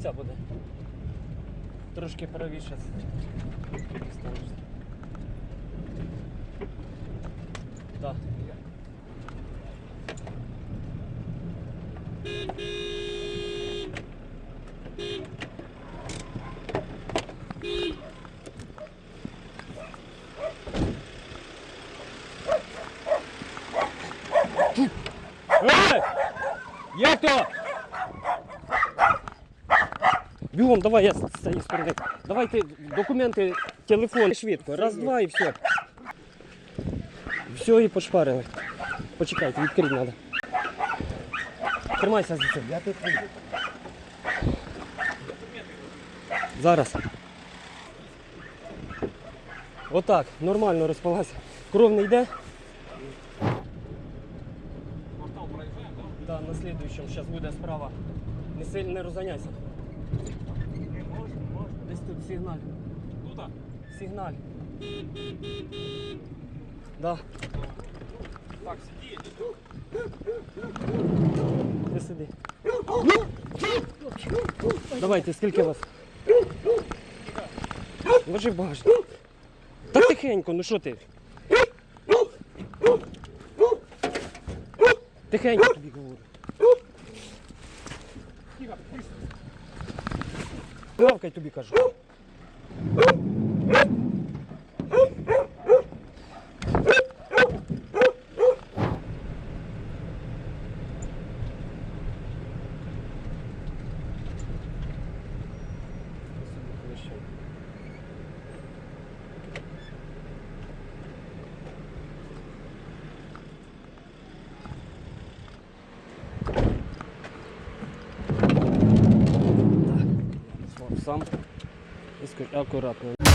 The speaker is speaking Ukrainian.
оця буде. Трошки правіше. Так. Ей! Як то? Бігом, давай я з цієї. Давайте документи, телефон швидко. Раз, два і все. Все і пошпарили. Почекайте, відкрити треба. Тримайся за це. Я тут вийду. Зараз. Отак, нормально розпалася. Кров не йде. Квартал проезжаем, да? Да, на слідуючому зараз буде справа. Не сильно не розганяйся. Десь тут сигналь. Ну да. Сигналь. Да, Так, сиди. ти сиди. Давайте, скільки вас? Ложи в багажник. Так тихенько, ну що ти? Тихенько тобі говорю. Тихо, Гавкай тобі кажу. some. It's good. I'll go up.